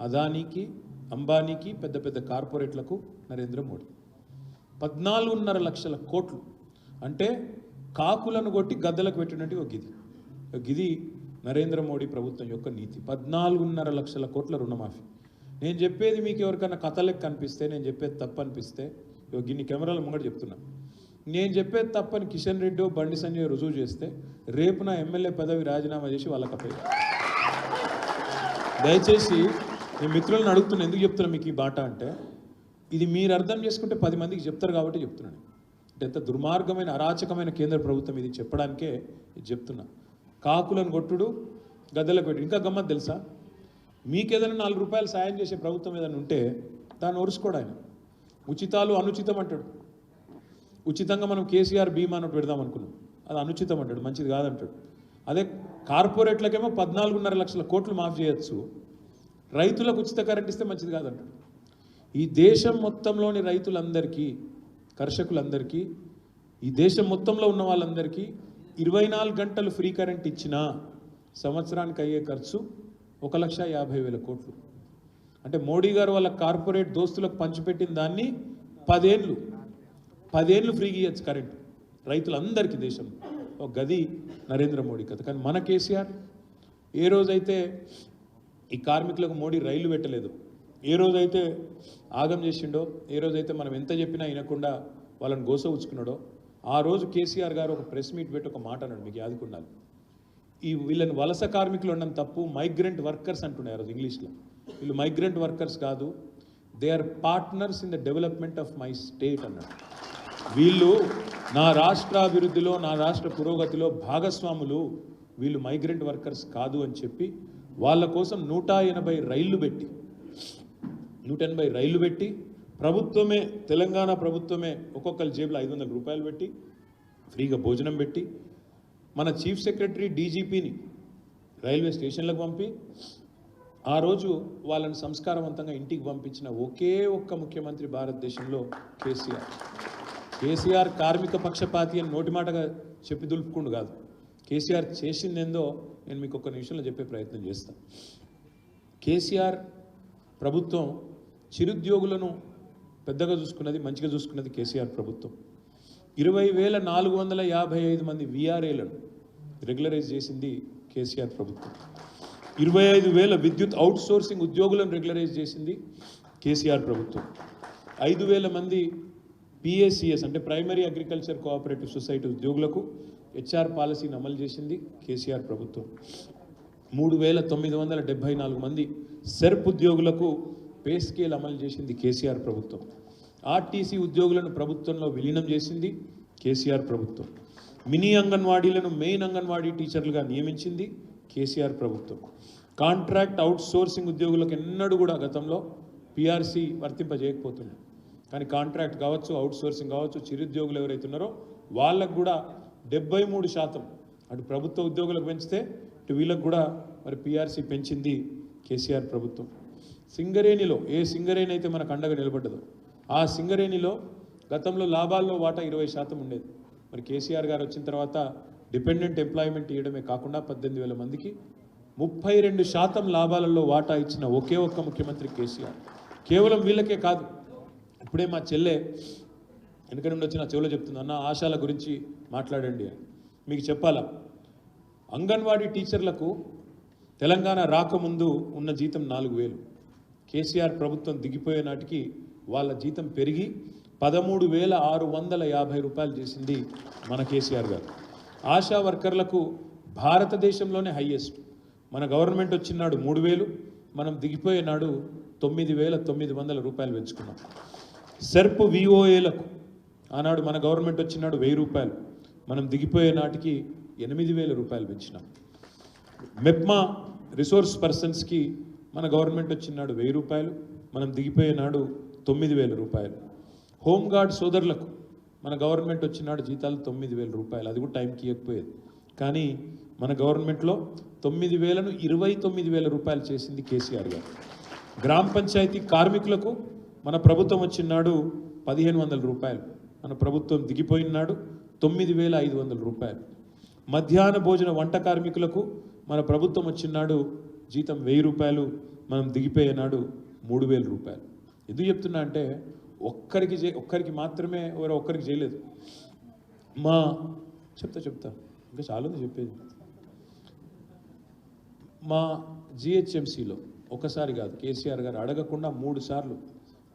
అదానీకి అంబానీకి పెద్ద పెద్ద కార్పొరేట్లకు నరేంద్ర మోడీ. పద్నాలుగున్నర లక్షల కోట్లు. అంటే కాకులను కొట్టి గద్దలకు పెట్టినట్టు ఒక గిది. గిది నరేంద్ర మోడీ ప్రభుత్వం యొక్క నీతి. పద్నాలుగున్నర లక్షల కోట్ల రుణమాఫీ. నేను చెప్పేది మీకు ఎవరికైనా కథలకు కనిపిస్తే నేను చెప్పేది తప్పు అనిపిస్తే గిన్ని కెమెరాల ముంగట చెప్తున్నా. నేను చెప్పేది తప్పని కిషన్ రెడ్డి బండి సంజయ్ రుజువు చేస్తే రేపు నా ఎమ్మెల్యే పదవి రాజీనామా చేసి వాళ్ళకపై దయచేసి నేను మిత్రులను అడుగుతున్నా ఎందుకు చెప్తున్నా మీకు ఈ బాట అంటే ఇది మీరు అర్థం చేసుకుంటే పది మందికి చెప్తారు కాబట్టి చెప్తున్నాను అంటే ఎంత దుర్మార్గమైన అరాచకమైన కేంద్ర ప్రభుత్వం ఇది చెప్పడానికే ఇది చెప్తున్నా. కాకులను కొట్టుడు గద్దెలకు పెట్టు ఇంకా గమ్మత్ తెలుసా? మీకు ఏదైనా నాలుగు రూపాయలు సాయం చేసే ప్రభుత్వం ఏదైనా ఉంటే దాన్ని ఒరుసుకోడు ఆయన. ఉచితాలు అనుచితం అంటాడు. ఉచితంగా మనం కేసీఆర్ బీమా అన్నట్టు పెడదాం అనుకున్నాం. అది అనుచితం అంటాడు మంచిది కాదంటాడు. అదే కార్పొరేట్లకేమో పద్నాలుగున్నర లక్షల కోట్లు మాఫ్ చేయొచ్చు. రైతులకు ఉచిత కరెంట్ ఇస్తే మంచిది కాదంటాడు ఈ దేశం మొత్తంలోని రైతులందరికీ కర్షకులందరికీ ఈ దేశం మొత్తంలో ఉన్న వాళ్ళందరికీ ఇరవై నాలుగు గంటలు ఫ్రీ కరెంట్ ఇచ్చినా సంవత్సరానికి అయ్యే ఖర్చు ఒక లక్ష యాభై వేల కోట్లు. అంటే మోడీ గారు వాళ్ళ కార్పొరేట్ దోస్తులకు పంచిపెట్టిన దాన్ని పదేళ్ళు పదేళ్ళు ఫ్రీగా ఇవ్వచ్చు కరెంట్ రైతులందరికీ దేశం ఒక గది నరేంద్ర మోడీ కథ. కానీ మన కేసీఆర్ ఏ రోజైతే ఈ కార్మికులకు మోడీ రైలు పెట్టలేదు. ఏ రోజైతే ఆగం చేసిండో ఏ రోజైతే మనం ఎంత చెప్పినా వినకుండా వాళ్ళని గోసవుచ్చుకున్నాడో ఆ రోజు కేసీఆర్ గారు ఒక ప్రెస్ మీట్ పెట్టి ఒక మాట అన్నాడు మీకు యాదుకున్నాను ఈ వీళ్ళని వలస కార్మికులు ఉండడం తప్పు మైగ్రెంట్ వర్కర్స్ అంటున్నారు ఆ రోజు ఇంగ్లీష్లో. వీళ్ళు మైగ్రెంట్ వర్కర్స్ కాదు they are partners in the development of my state అన్నాడు. వీళ్ళు నా రాష్ట్ర అభివృద్ధిలో నా రాష్ట్ర పురోగతిలో భాగస్వాములు వీళ్ళు మైగ్రెంట్ వర్కర్స్ కాదు అని చెప్పి వాళ్ళ కోసం నూట ఎనభై రైళ్ళు పెట్టి నూట ఎనభై రైళ్ళు పెట్టి ప్రభుత్వమే తెలంగాణ ప్రభుత్వమే ఒక్కొక్కరి జేబులో ఐదు వందల రూపాయలు పెట్టి ఫ్రీగా భోజనం పెట్టి మన చీఫ్ సెక్రటరీ డీజీపీని రైల్వే స్టేషన్లకు పంపి ఆ రోజు వాళ్ళని సంస్కారవంతంగా ఇంటికి పంపించిన ఒకే ఒక్క ముఖ్యమంత్రి భారతదేశంలో కేసీఆర్. కేసీఆర్ కార్మిక పక్షపాతి అని నోటిమాటగా చెప్పి దులుపుకుండు కాదు. కేసీఆర్ చేసిందేందో నేను మీకు ఒక నిమిషంలో చెప్పే ప్రయత్నం చేస్తాను కేసీఆర్ ప్రభుత్వం చిరుద్యోగులను పెద్దగా చూసుకున్నది మంచిగా చూసుకున్నది కేసీఆర్ ప్రభుత్వం. ఇరవై వేల నాలుగు వందల యాభై ఐదు మంది విఆర్ఏలను రెగ్యులరైజ్ చేసింది కేసీఆర్ ప్రభుత్వం. ఇరవై ఐదు వేల విద్యుత్ అవుట్ సోర్సింగ్ ఉద్యోగులను రెగ్యులరైజ్ చేసింది కేసీఆర్ ప్రభుత్వం. ఐదు వేల మంది పిఎస్సిఎస్ అంటే ప్రైమరీ అగ్రికల్చర్ కోఆపరేటివ్ సొసైటీ ఉద్యోగులకు హెచ్ఆర్ పాలసీని అమలు చేసింది కేసీఆర్ ప్రభుత్వం. మూడు వేల తొమ్మిది వందల డెబ్బై నాలుగు మంది సెర్ప్ ఉద్యోగులకు పే స్కేల్ అమలు చేసింది కేసీఆర్ ప్రభుత్వం. ఆర్టీసీ ఉద్యోగులను ప్రభుత్వంలో విలీనం చేసింది కేసీఆర్ ప్రభుత్వం. మినీ అంగన్వాడీలను మెయిన్ అంగన్వాడీ టీచర్లుగా నియమించింది కేసీఆర్ ప్రభుత్వం. కాంట్రాక్ట్ అవుట్ సోర్సింగ్ ఉద్యోగులకు ఎన్నడూ కూడా గతంలో పిఆర్సీ వర్తింపజేయకపోతున్నాయి కానీ కాంట్రాక్ట్ కావచ్చు అవుట్ సోర్సింగ్ కావచ్చు చిరుద్యోగులు ఎవరైతే ఉన్నారో వాళ్ళకు కూడా డెబ్బై మూడు శాతం అటు ప్రభుత్వ ఉద్యోగులకు పెంచితే ఇటు వీళ్ళకు కూడా మరి పీఆర్సీ పెంచింది కేసీఆర్ ప్రభుత్వం. సింగరేణిలో ఏ సింగరేణి అయితే మనకు అండగా నిలబడ్డదో ఆ సింగరేణిలో గతంలో లాభాల్లో వాటా ఇరవై శాతం ఉండేది. మరి కేసీఆర్ గారు వచ్చిన తర్వాత డిపెండెంట్ ఎంప్లాయ్మెంట్ ఇవ్వడమే కాకుండా పద్దెనిమిది వేల మందికి ముప్పై రెండు శాతం లాభాలలో వాటా ఇచ్చిన ఒకే ఒక్క ముఖ్యమంత్రి కేసీఆర్. కేవలం వీళ్ళకే కాదు ఇప్పుడే మా చెల్లె వెనుక నుండి వచ్చి నా చెవులో చెప్తుంది అన్న ఆశాల గురించి మాట్లాడండి అని. మీకు చెప్పాలా? అంగన్వాడీ టీచర్లకు తెలంగాణ రాకముందు ఉన్న జీతం నాలుగు వేలు. కేసీఆర్ ప్రభుత్వం దిగిపోయే నాటికి వాళ్ళ జీతం పెరిగి పదమూడు వేల ఆరు వందల యాభై రూపాయలు చేసింది మన కేసీఆర్ గారు. ఆశా వర్కర్లకు భారతదేశంలోనే హయ్యెస్ట్ మన గవర్నమెంట్ వచ్చినాడు మూడు వేలు మనం దిగిపోయే నాడు తొమ్మిది వేల తొమ్మిది వందల రూపాయలు పెంచుకున్నాం. సెర్ప్ విఓఏలకు ఆనాడు మన గవర్నమెంట్ వచ్చినాడు వెయ్యి రూపాయలు. మనం దిగిపోయే నాటికి ఎనిమిది వేల రూపాయలు పెంచినాం. మెప్మా రిసోర్స్ పర్సన్స్కి మన గవర్నమెంట్ వచ్చినాడు వెయ్యి రూపాయలు మనం దిగిపోయే నాడు తొమ్మిది వేల రూపాయలు. హోంగార్డ్ సోదరులకు మన గవర్నమెంట్ వచ్చినాడు జీతాలు తొమ్మిది వేల రూపాయలు అది కూడా టైంకి ఇవ్వకపోయేది కానీ మన గవర్నమెంట్లో తొమ్మిది వేలను ఇరవై తొమ్మిది వేల రూపాయలు చేసింది కేసీఆర్ గారు. గ్రామ పంచాయతీ కార్మికులకు మన ప్రభుత్వం వచ్చినాడు పదిహేను వందల రూపాయలు. మన ప్రభుత్వం దిగిపోయినాడు తొమ్మిది వేల ఐదు వందల రూపాయలు. మధ్యాహ్న భోజన వంట కార్మికులకు మన ప్రభుత్వం వచ్చినాడు జీతం వెయ్యి రూపాయలు మనం దిగిపోయే నాడు మూడు వేల రూపాయలు. ఎందుకు చెప్తున్నా అంటే ఒక్కరికి చే ఒక్కరికి మాత్రమే ఎవరో ఒక్కరికి చేయలేదు. మా చెప్తా చెప్తా. ఇంకా చాలా ఉంది చెప్పేది. మా జిహెచ్ఎంసీలో ఒకసారి కాదు కేసీఆర్ గారు అడగకుండా మూడు సార్లు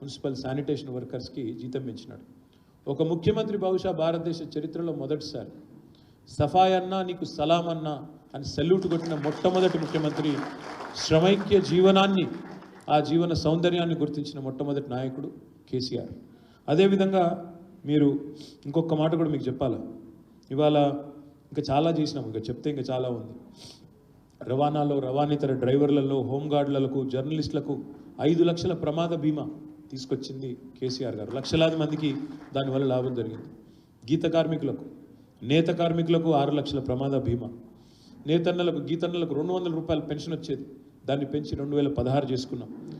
మున్సిపల్ శానిటేషన్ వర్కర్స్కి జీతం పెంచినాడు. ఒక ముఖ్యమంత్రి బహుశా భారతదేశ చరిత్రలో మొదటిసారి. సఫాయ్ అన్నా నీకు సలాం అన్నా అని సెల్యూట్ కొట్టిన మొట్టమొదటి ముఖ్యమంత్రి శ్రమైక్య జీవనాన్ని ఆ జీవన సౌందర్యాన్ని గుర్తించిన మొట్టమొదటి నాయకుడు కేసీఆర్. అదేవిధంగా మీరు ఇంకొక మాట కూడా మీకు చెప్పాలా? ఇవాళ ఇంకా చాలా చేసినాం ఇంకా చెప్తే ఇంకా చాలా ఉంది. రవాణాలో రవాణేతర డ్రైవర్లలో హోంగార్డులకు జర్నలిస్టులకు ఐదు లక్షల ప్రమాద బీమా. తీసుకొచ్చింది కేసీఆర్ గారు. లక్షలాది మందికి దానివల్ల లాభం జరిగింది. గీత కార్మికులకు నేత కార్మికులకు ఆరు లక్షల ప్రమాద బీమా. నేతన్నలకు గీతన్నలకు రెండు వందల రూపాయల పెన్షన్ వచ్చేది. దాన్ని పెంచి రెండు వేల పదహారు చేసుకున్నాం.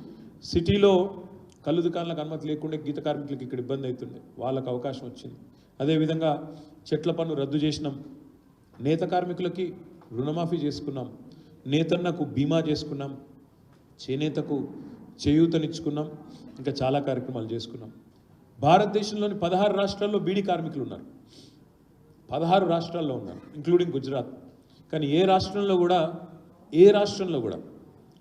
సిటీలో కళ్ళు దుకాణాలకు అనుమతి లేకుండా గీత కార్మికులకు ఇక్కడ ఇబ్బంది అవుతుండే. వాళ్ళకు అవకాశం వచ్చింది. అదేవిధంగా చెట్ల పన్ను రద్దు చేసినాం. నేత కార్మికులకి రుణమాఫీ చేసుకున్నాం. నేతన్నకు బీమా చేసుకున్నాం. చేనేతకు చేయూతనిచ్చుకున్నాం ఇంకా చాలా కార్యక్రమాలు చేసుకున్నాం. భారతదేశంలోని పదహారు రాష్ట్రాల్లో బీడీ కార్మికులు ఉన్నారు. పదహారు రాష్ట్రాల్లో ఉన్నారు ఇంక్లూడింగ్ గుజరాత్. కానీ ఏ రాష్ట్రంలో కూడా ఏ రాష్ట్రంలో కూడా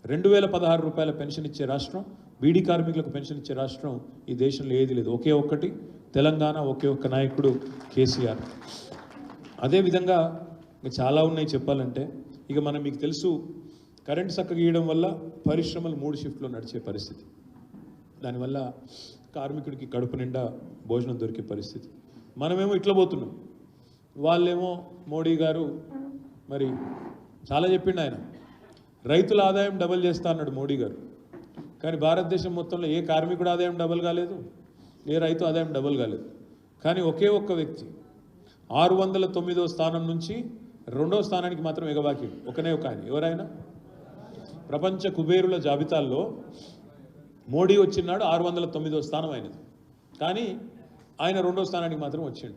రెండు వేల పదహారు రూపాయల పెన్షన్ ఇచ్చే రాష్ట్రం బీడీ కార్మికులకు పెన్షన్ ఇచ్చే రాష్ట్రం ఈ దేశంలో ఏది లేదు. ఒకే ఒక్కటి తెలంగాణ ఒకే ఒక్క నాయకుడు కేసీఆర్. అదేవిధంగా ఇంకా చాలా ఉన్నాయి చెప్పాలంటే. ఇక మనం మీకు తెలుసు కరెంట్ చక్క గీయడం వల్ల పరిశ్రమలు మూడు షిఫ్ట్లో నడిచే పరిస్థితి. దానివల్ల కార్మికుడికి కడుపు నిండా భోజనం దొరికే పరిస్థితి. మనమేమో ఇట్లా పోతున్నాం. వాళ్ళేమో మోడీ గారు మరి చాలా చెప్పిండు ఆయన. రైతుల ఆదాయం డబల్ చేస్తా అన్నాడు మోడీ గారు. కానీ భారతదేశం మొత్తంలో ఏ కార్మికుడు ఆదాయం డబల్ కాలేదు ఏ రైతు ఆదాయం డబల్ కాలేదు. కానీ ఒకే ఒక్క వ్యక్తి ఆరు వందల తొమ్మిదో స్థానం నుంచి రెండో స్థానానికి మాత్రం ఎగబాకి ఒకనే ఒక ఆయన. ఎవరైనా? ప్రపంచ కుబేరుల జాబితాల్లో మోడీ వచ్చినాడు ఆరు వందల తొమ్మిదో స్థానం అయినది కానీ ఆయన రెండో స్థానానికి మాత్రం వచ్చిండు.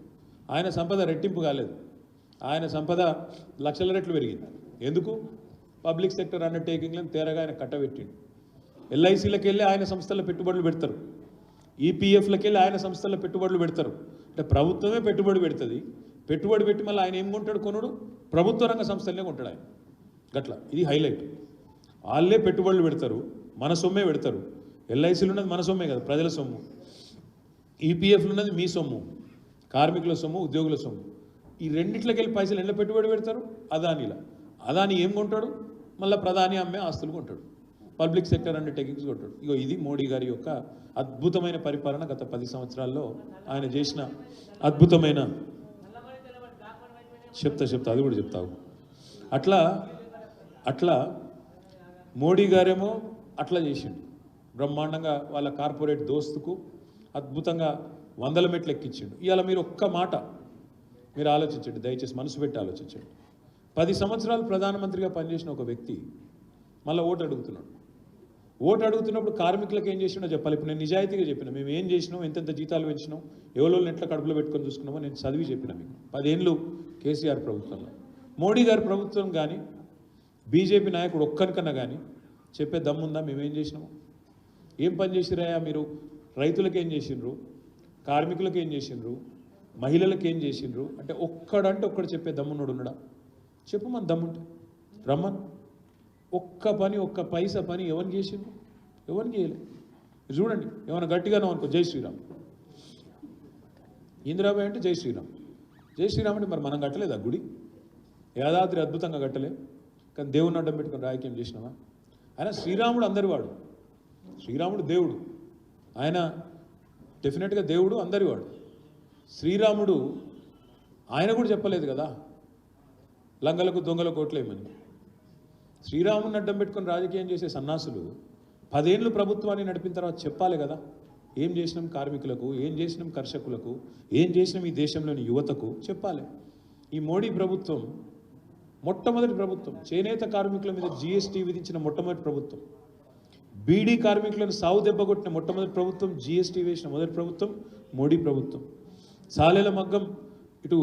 ఆయన సంపద రెట్టింపు కాలేదు. ఆయన సంపద లక్షల రెట్లు పెరిగింది. ఎందుకు? పబ్లిక్ సెక్టర్ అండర్టేకింగ్లను తేరగా ఆయన కట్టబెట్టిండు. ఎల్ఐసీలకు వెళ్ళి ఆయన సంస్థల పెట్టుబడులు పెడతారు. ఈపీఎఫ్లకు వెళ్ళి ఆయన సంస్థల పెట్టుబడులు పెడతారు. అంటే ప్రభుత్వమే పెట్టుబడి పెడుతుంది. పెట్టుబడి పెట్టి మళ్ళీ ఆయన ఏం కొంటాడు కొనుడు? ప్రభుత్వ రంగ సంస్థలనే కొంటాడు ఆయన. గట్ల. ఇది హైలైట్. వాళ్ళే పెట్టుబడులు పెడతారు మన సొమ్మే పెడతారు. ఎల్ఐసీలు ఉన్నది మన సొమ్మే కదా ప్రజల సొమ్ము. ఈపీఎఫ్లు ఉన్నది మీ సొమ్ము కార్మికుల సొమ్ము ఉద్యోగుల సొమ్ము. ఈ రెండిట్లకి వెళ్ళి పైసలు ఎండ పెట్టుబడి పెడతారు? అదానిలా. అదాని ఏం కొంటాడు? మళ్ళీ ప్రధాని అమ్మే ఆస్తులు కొంటాడు. పబ్లిక్ సెక్టర్ అండర్టేకింగ్స్ కొంటాడు. ఇగో ఇది మోడీ గారి యొక్క అద్భుతమైన పరిపాలన గత పది సంవత్సరాల్లో ఆయన చేసిన అద్భుతమైన చెప్తా చెప్తా అది కూడా చెప్తావు. అట్లా అట్లా మోడీ గారేమో అట్లా చేసిండు. బ్రహ్మాండంగా వాళ్ళ కార్పొరేట్ దోస్తుకు అద్భుతంగా వందల మెట్లు ఎక్కించిండు. ఇవాళ మీరు ఒక్క మాట మీరు ఆలోచించండి దయచేసి మనసు పెట్టి ఆలోచించండి. పది సంవత్సరాలు ప్రధానమంత్రిగా పనిచేసిన ఒక వ్యక్తి మళ్ళీ ఓటు అడుగుతున్నాడు. ఓటు అడుగుతున్నప్పుడు కార్మికులకు ఏం చేసినో చెప్పాలి. ఇప్పుడు నేను నిజాయితీగా చెప్పిన మేము ఏం చేసినాం ఎంతెంత జీతాలు పెంచినాం ఎవరో ఎట్లా కడుపులో పెట్టుకొని చూసుకున్నామో నేను చదివి చెప్పిన మీకు. పదేళ్ళు కేసీఆర్ ప్రభుత్వంలో. మోడీ గారి ప్రభుత్వం కానీ బీజేపీ నాయకుడు ఒక్కరికన్నా కానీ చెప్పే దమ్ముందా? మేమేం చేసినాము? ఏం పని చేసిరాయా మీరు? రైతులకు ఏం చేసిండ్రు కార్మికులకు ఏం చేసిండ్రు మహిళలకు ఏం చేసిండ్రు అంటే ఒక్కడంటే ఒక్కడు చెప్పే దమ్మునుడు ఉన్నాడా? చెప్పు మన దమ్ముంటే. రమ్మన్. ఒక్క పని ఒక్క పైసా పని ఎవరిని చేసిండ్రు ఎవరిని చేయలే. చూడండి ఏమైనా గట్టిగానో అనుకో జై శ్రీరామ్. ఇందిరాబాయ్ అంటే జై శ్రీరామ్. జై శ్రీరామ్ అంటే మరి మనం కట్టలేదా గుడి? యాదాద్రి అద్భుతంగా కట్టలేదు కానీ దేవుని అడ్డం పెట్టుకుని రాజకీయం చేసినావా? ఆయన శ్రీరాముడు అందరి వాడు. శ్రీరాముడు దేవుడు. ఆయన డెఫినెట్గా దేవుడు అందరి వాడు. శ్రీరాముడు ఆయన కూడా చెప్పలేదు కదా? లంగలకు దొంగలకు ఓట్లేమని శ్రీరాముని అడ్డం పెట్టుకొని రాజకీయం చేసే సన్నాసులు పదేళ్ళు ప్రభుత్వాన్ని నడిపిన తర్వాత చెప్పాలి కదా? ఏం చేసినాం కార్మికులకు? ఏం చేసినాం కర్షకులకు? ఏం చేసినాం ఈ దేశంలోని యువతకు? చెప్పాలి. ఈ మోడీ ప్రభుత్వం మొట్టమొదటి ప్రభుత్వం చేనేత కార్మికుల మీద జీఎస్టీ విధించిన మొట్టమొదటి ప్రభుత్వం. బీడీ కార్మికులను సావు దెబ్బ కొట్టిన మొట్టమొదటి ప్రభుత్వం జీఎస్టీ వేసిన మొదటి ప్రభుత్వం మోడీ ప్రభుత్వం. సాలెల మగ్గం ఇటు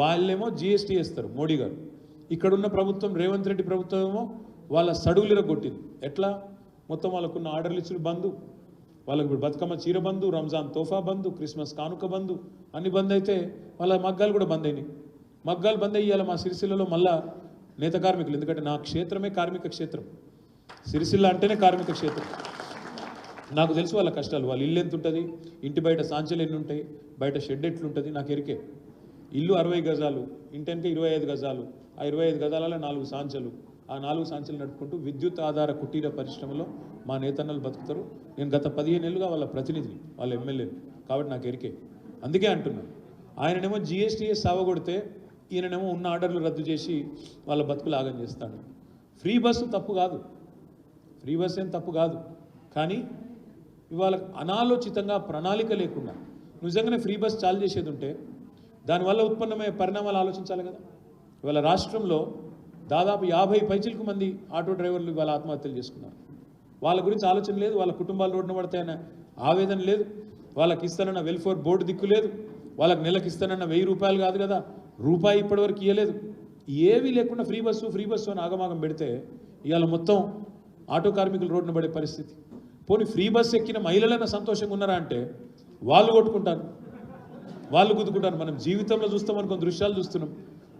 వాళ్ళేమో జీఎస్టీ వేస్తారు మోడీ గారు. ఇక్కడున్న ప్రభుత్వం రేవంత్ రెడ్డి ప్రభుత్వం ఏమో వాళ్ళ సడుగులిర కొట్టింది ఎట్లా? మొత్తం వాళ్ళకున్న ఆర్డర్లు ఇచ్చిన బంధు. వాళ్ళకి ఇప్పుడు బతుకమ్మ చీర బంధు రంజాన్ తోఫా బంధు క్రిస్మస్ కానుక బంధు అన్ని బంద్ అయితే వాళ్ళ మగ్గాలు కూడా బంద్ అయినాయి. మగ్గాలు బంద్ అయ్యాలి మా సిరిసిల్లలో మళ్ళా నేత కార్మికులు. ఎందుకంటే నా క్షేత్రమే కార్మిక క్షేత్రం. సిరిసిల్ల అంటేనే కార్మిక క్షేత్రం. నాకు తెలుసు వాళ్ళ కష్టాలు. వాళ్ళ ఇల్లు ఎంత ఉంటుంది ఇంటి బయట సాంచలు ఎన్ని ఉంటాయి బయట షెడ్ ఎట్లుంటుంది? నాకు ఎరికే. ఇల్లు అరవై గజాలు ఇంటి వెనక ఇరవై ఐదు గజాలు. ఆ ఇరవై ఐదు గజాలలో నాలుగు సాంచలు. ఆ నాలుగు సాంచలు నడుపుకుంటూ విద్యుత్ ఆధార కుటీర పరిశ్రమలో మా నేతన్నలు బతుకుతారు. నేను గత పదిహేను ఏళ్ళుగా వాళ్ళ ప్రతినిధిని వాళ్ళ ఎమ్మెల్యేని. కాబట్టి నాకు ఎరికే. అందుకే అంటున్నాను ఆయననేమో జిఎస్టీఎస్ సావగొడితే ఈయననేమో ఉన్న ఆర్డర్లు రద్దు చేసి వాళ్ళ బతుకులు ఆగం చేస్తాడు. ఫ్రీ బస్సు తప్పు కాదు. ఫ్రీ బస్ ఏం తప్పు కాదు. కానీ ఇవాళ అనాలోచితంగా ప్రణాళిక లేకుండా నిజంగానే ఫ్రీ బస్ చాలు చేసేది ఉంటే దానివల్ల ఉత్పన్నమయ్యే పరిణామాలు ఆలోచించాలి కదా. ఇవాళ రాష్ట్రంలో దాదాపు యాభై పైచిలకు మంది ఆటో డ్రైవర్లు ఇవాళ ఆత్మహత్యలు చేసుకున్నారు. వాళ్ళ గురించి ఆలోచన లేదు. వాళ్ళ కుటుంబాలు రోడ్డున పడతాయన్న ఆవేదన లేదు. వాళ్ళకి ఇస్తానన్న వెల్ఫేర్ బోర్డు దిక్కు లేదు. వాళ్ళకి నెలకి ఇస్తానన్న వెయ్యి రూపాయలు కాదు కదా. రూపాయి ఇప్పటివరకు ఇవ్వలేదు ఏవీ లేకుండా ఫ్రీ బస్సు ఫ్రీ బస్సు అని ఆగమాగం పెడితే ఇవాళ మొత్తం ఆటో కార్మికులు రోడ్డున పడే పరిస్థితి. పోనీ ఫ్రీ బస్సు ఎక్కిన మహిళలైనా సంతోషంగా ఉన్నారా అంటే వాళ్ళు కొట్టుకుంటారు. వాళ్ళు గుద్దుకుంటారు. మనం జీవితంలో చూస్తాం అనుకో దృశ్యాలు చూస్తున్నాం.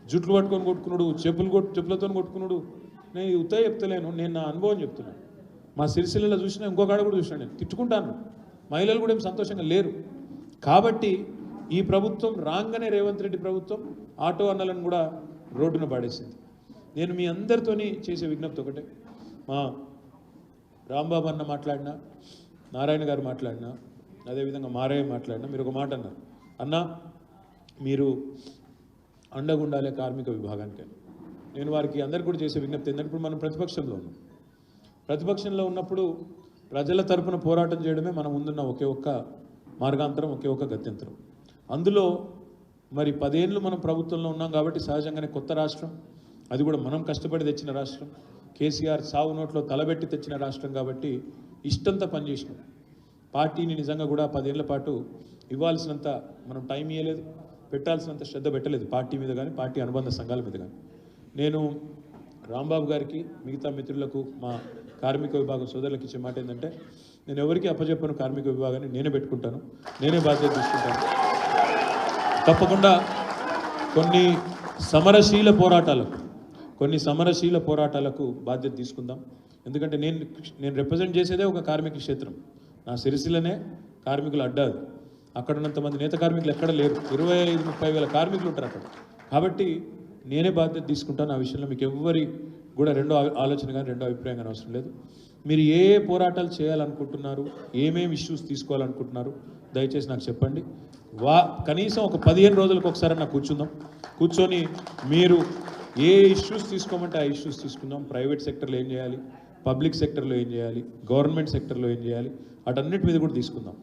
జుట్లు పట్టుకొని కొట్టుకున్నాడు చెప్పులు కొట్టు చెప్పులతో కొట్టుకున్నాడు. నేను ఇది చెప్తలేను నేను నా అనుభవం చెప్తున్నాను మా సిరిసిల్లలో చూసిన ఇంకో కాడ కూడా చూసినా నేను. తిట్టుకుంటాను. మహిళలు కూడా ఏం సంతోషంగా లేరు. కాబట్టి ఈ ప్రభుత్వం రాగానే రేవంత్ రెడ్డి ప్రభుత్వం ఆటో అన్నలను కూడా రోడ్డున పాడేసింది. నేను మీ అందరితోని చేసే విజ్ఞప్తి ఒకటే. మా రాంబాబు అన్న మాట్లాడినా నారాయణ గారు మాట్లాడినా అదేవిధంగా మారయ్య మాట్లాడినా మీరు ఒక మాట అన్నారు. అన్న మీరు అండగుండాలే కార్మిక విభాగానికి. నేను వారికి అందరికీ కూడా చేసే విజ్ఞప్తి ఏంటంటే ఇప్పుడు మనం ప్రతిపక్షంలో ఉన్నాం. ప్రతిపక్షంలో ఉన్నప్పుడు ప్రజల తరపున పోరాటం చేయడమే మనం ముందున్న ఒకే ఒక్క మార్గాంతరం ఒకే ఒక్క గత్యంతరం. అందులో మరి పదేళ్ళు మనం ప్రభుత్వంలో ఉన్నాం కాబట్టి సహజంగానే కొత్త రాష్ట్రం. అది కూడా మనం కష్టపడి తెచ్చిన రాష్ట్రం. కేసీఆర్ సావు నోట్లో తలబెట్టి తెచ్చిన రాష్ట్రం కాబట్టి ఇష్టంతా పనిచేసినాం. పార్టీని నిజంగా కూడా పదేళ్ళ పాటు ఇవ్వాల్సినంత మనం టైం ఇవ్వలేదు పెట్టాల్సినంత శ్రద్ధ పెట్టలేదు పార్టీ మీద కానీ పార్టీ అనుబంధ సంఘాల మీద కానీ. నేను రాంబాబు గారికి మిగతా మిత్రులకు మా కార్మిక విభాగం సోదరులకు ఇచ్చే మాట ఏంటంటే నేను ఎవరికి అప్పచెప్పను కార్మిక విభాగాన్ని నేనే పెట్టుకుంటాను. నేనే బాధ్యత తీసుకుంటాను. తప్పకుండా కొన్ని సమరశీల పోరాటాలకు కొన్ని సమరశీల పోరాటాలకు బాధ్యత తీసుకుందాం. ఎందుకంటే నేను నేను రిప్రజెంట్ చేసేదే ఒక కార్మిక క్షేత్రం. నా సిరిసిల్లనే కార్మికులు అడ్డాది అక్కడ ఉన్నంత మంది నేత కార్మికులు ఎక్కడ లేరు. ఇరవై ఐదు ముప్పై వేల కార్మికులు ఉంటారు అక్కడ. కాబట్టి నేనే బాధ్యత తీసుకుంటాను. ఆ విషయంలో మీకు ఎవ్వరి కూడా రెండో ఆలోచన కానీ రెండో అభిప్రాయం కానీ అవసరం లేదు. మీరు ఏ ఏ పోరాటాలు చేయాలనుకుంటున్నారు ఏమేమి ఇష్యూస్ తీసుకోవాలనుకుంటున్నారు దయచేసి నాకు చెప్పండి. వా కనీసం ఒక పదిహేను రోజులకు ఒకసారి నాకు కూర్చుందాం. కూర్చొని మీరు ఏ ఇష్యూస్ తీసుకోమంటే ఆ ఇష్యూస్ తీసుకుందాం. ప్రైవేట్ సెక్టర్లో ఏం చేయాలి? పబ్లిక్ సెక్టర్లో ఏం చేయాలి? గవర్నమెంట్ సెక్టర్లో ఏం చేయాలి? వాటన్నిటి మీద కూడా తీసుకుందాం.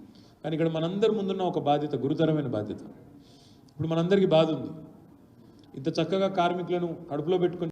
కానీ ఇక్కడ మనందరి ముందున్న ఒక బాధ్యత గురుతరమైన బాధ్యత. ఇప్పుడు మనందరికీ బాధ ఉంది. ఇంత చక్కగా కార్మికులను కడుపులో పెట్టుకొని